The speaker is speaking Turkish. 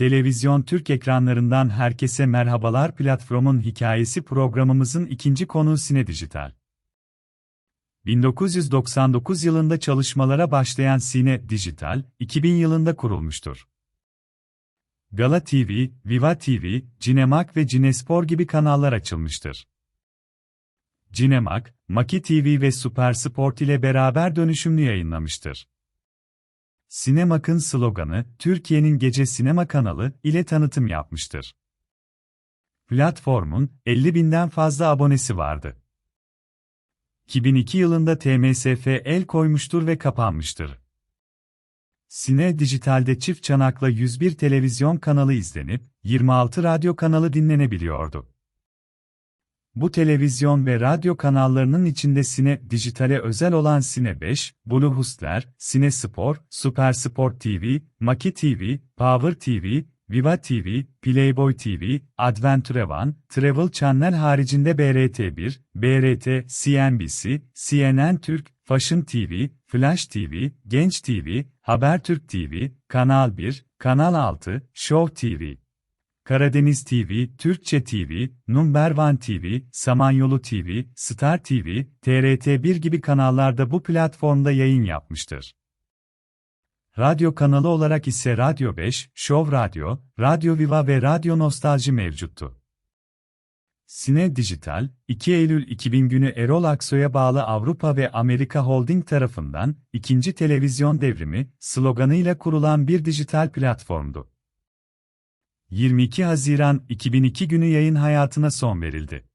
Televizyon Türk ekranlarından herkese merhabalar platformun hikayesi programımızın ikinci konuğu Sine Dijital. 1999 yılında çalışmalara başlayan Sine Dijital, 2000 yılında kurulmuştur. Gala TV, Viva TV, Cinemak ve Cinespor gibi kanallar açılmıştır. Cinemak, Maki TV ve Supersport ile beraber dönüşümlü yayınlamıştır. Sinemak'ın sloganı, Türkiye'nin Gece Sinema kanalı ile tanıtım yapmıştır. Platformun, 50 binden fazla abonesi vardı. 2002 yılında TMSF el koymuştur ve kapanmıştır. Sine Dijital'de çift çanakla 101 televizyon kanalı izlenip, 26 radyo kanalı dinlenebiliyordu. Bu televizyon ve radyo kanallarının içinde Sine Dijital'e özel olan Sine 5, Blue Hustler, Sine Spor, Super Sport TV, Maki TV, Power TV, Viva TV, Playboy TV, Adventure One, Travel Channel haricinde BRT1, BRT, CNBC, CNN Türk, Fashion TV, Flash TV, Genç TV, Habertürk TV, Kanal 1, Kanal 6, Show TV. Karadeniz TV, Türkçe TV, Number One TV, Samanyolu TV, Star TV, TRT1 gibi kanallarda bu platformda yayın yapmıştır. Radyo kanalı olarak ise Radyo 5, Show Radyo, Radyo Viva ve Radyo Nostalji mevcuttu. Sine Dijital, 2 Eylül 2000 günü Erol Aksoy'a bağlı Avrupa ve Amerika Holding tarafından, ikinci televizyon devrimi, sloganıyla kurulan bir dijital platformdu. 22 Haziran 2002 günü yayın hayatına son verildi.